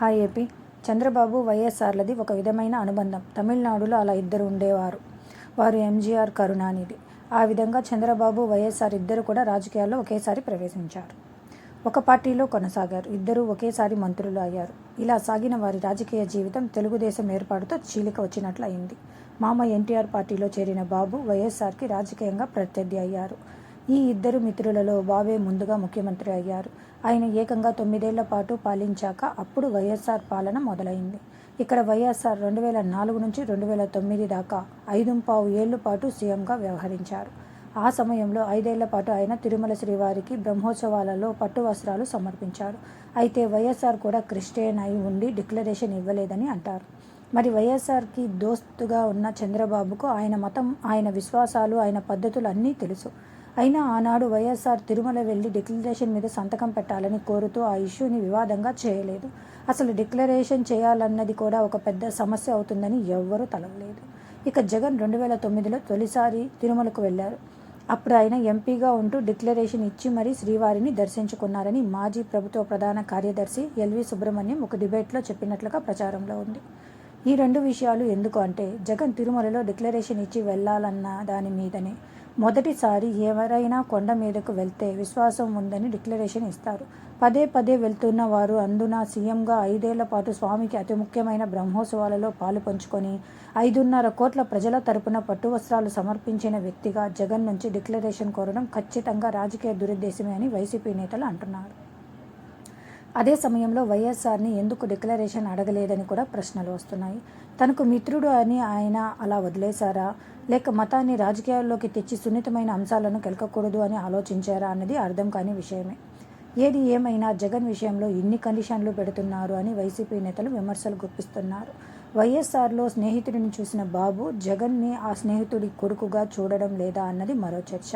Hi AP. Chandrababu వైఎస్ఆర్లది ఒక విధమైన అనుబంధం. తమిళనాడులో అలా ఇద్దరు ఉండేవారు. వారు ఎంజీఆర్ కరుణానిధి. ఆ విధంగా చంద్రబాబు వైఎస్ఆర్ ఇద్దరు కూడా రాజకీయాల్లో ఒకేసారి ప్రవేశించారు. ఒక పార్టీలో కొనసాగారు. ఇద్దరూ ఒకేసారి మంత్రులు అయ్యారు. ఇలా సాగిన వారి రాజకీయ జీవితం తెలుగుదేశం ఏర్పాటుతో చీలిక వచ్చినట్లు అయింది. మామ ఎన్టీఆర్ పార్టీలో చేరిన బాబు వైఎస్ఆర్కి రాజకీయంగా ప్రత్యర్థి అయ్యారు. ఈ ఇద్దరు మిత్రులలో బాబే ముందుగా ముఖ్యమంత్రి అయ్యారు. ఆయన ఏకంగా తొమ్మిదేళ్ళ పాటు పాలించాక అప్పుడు వైఎస్ఆర్ పాలన మొదలైంది. ఇక్కడ వైఎస్ఆర్ రెండు వేల నాలుగు నుంచి రెండు వేల తొమ్మిది దాకా ఐదు పావు ఏళ్ళ పాటు సీఎంగా వ్యవహరించారు. ఆ సమయంలో ఐదేళ్ళ పాటు ఆయన తిరుమల శ్రీవారికి బ్రహ్మోత్సవాలలో పట్టు వస్త్రాలు సమర్పించారు. అయితే వైఎస్ఆర్ కూడా క్రిస్టియన్ అయి ఉండి డిక్లరేషన్ ఇవ్వలేదని అంటారు. మరి వైఎస్ఆర్కి దోస్తుగా ఉన్న చంద్రబాబుకు ఆయన మతం ఆయన విశ్వాసాలు ఆయన పద్ధతులు అన్నీ తెలుసు. అయినా ఆనాడు వైఎస్ఆర్ తిరుమల వెళ్ళి డిక్లరేషన్ మీద సంతకం పెట్టాలని కోరుతూ ఆ ఇష్యూని వివాదంగా చేయలేదు. అసలు డిక్లరేషన్ చేయాలన్నది కూడా ఒక పెద్ద సమస్య అవుతుందని ఎవ్వరూ తలవలేదు ఇక జగన్ రెండు వేల తొమ్మిదిలో తొలిసారి తిరుమలకు వెళ్ళారు. అప్పుడు ఆయన ఎంపీగా ఉంటూ డిక్లరేషన్ ఇచ్చి మరీ శ్రీవారిని దర్శించుకున్నారని మాజీ ప్రభుత్వ ప్రధాన కార్యదర్శి ఎల్వి సుబ్రహ్మణ్యం ఒక డిబేట్లో చెప్పినట్లుగా ప్రచారంలో ఉంది. ఈ రెండు విషయాలు ఎందుకు అంటే జగన్ తిరుమలలో డిక్లరేషన్ ఇచ్చి వెళ్ళాలన్న దాని మీదనే. మొదటిసారి ఎవరైనా కొండ మీదకు వెళ్తే విశ్వాసం ఉందని డిక్లరేషన్ ఇస్తారు. పదే పదే వెళ్తున్న వారు అందున సీఎంగా ఐదేళ్ళ పాటు స్వామికి అతి ముఖ్యమైన బ్రహ్మోత్సవాలలో పాలు పంచుకొని ఐదున్నర కోట్ల ప్రజల తరపున పట్టు వస్త్రాలు సమర్పించిన వ్యక్తిగా జగన్ నుంచి డిక్లరేషన్ కోరడం ఖచ్చితంగా రాజకీయ దురుద్దేశమే అని వైసీపీ నేతలు అంటున్నారు. అదే సమయంలో వైఎస్ఆర్ని ఎందుకు డిక్లరేషన్ అడగలేదని కూడా ప్రశ్నలు వస్తున్నాయి. తనకు మిత్రుడు అని ఆయన అలా వదిలేశారా? లేక మతాన్ని రాజకీయాల్లోకి తెచ్చి సున్నితమైన అంశాలను కెలకకూడదు అని ఆలోచించారా అన్నది అర్థం కాని విషయమే. ఏది ఏమైనా జగన్ విషయంలో ఇన్ని కండిషన్లు పెడుతున్నారు అని వైసీపీ నేతలు విమర్శలు గుప్పిస్తున్నారు. వైఎస్ఆర్లో స్నేహితుడిని చూసిన బాబు జగన్ని ఆ స్నేహితుడి కొడుకుగా చూడడం లేదా అన్నది మరో చర్చ.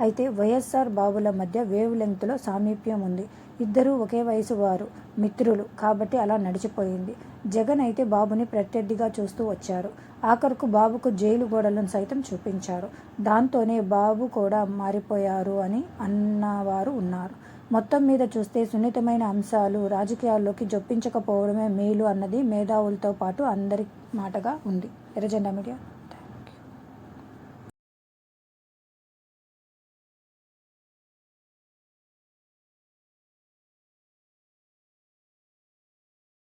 అయితే వైఎస్ఆర్ బాబుల మధ్య వేవ్ లెంగ్త్లో సామీప్యం ఉంది. ఇద్దరూ ఒకే వయసు వారు మిత్రులు కాబట్టి అలా నడిచిపోయింది. జగన్ అయితే బాబుని ప్రత్యర్థిగా చూస్తూ వచ్చారు. ఆఖరుకు బాబుకు జైలు గోడలను సైతం చూపించారు. దాంతోనే బాబు కూడా మారిపోయారు అని అన్నవారు ఉన్నారు. మొత్తం మీద చూస్తే సున్నితమైన అంశాలు రాజకీయాల్లోకి జొప్పించకపోవడమే మేలు అన్నది మేధావులతో పాటు అందరి మాటగా ఉంది. ఎర్రజెండా మీడియా.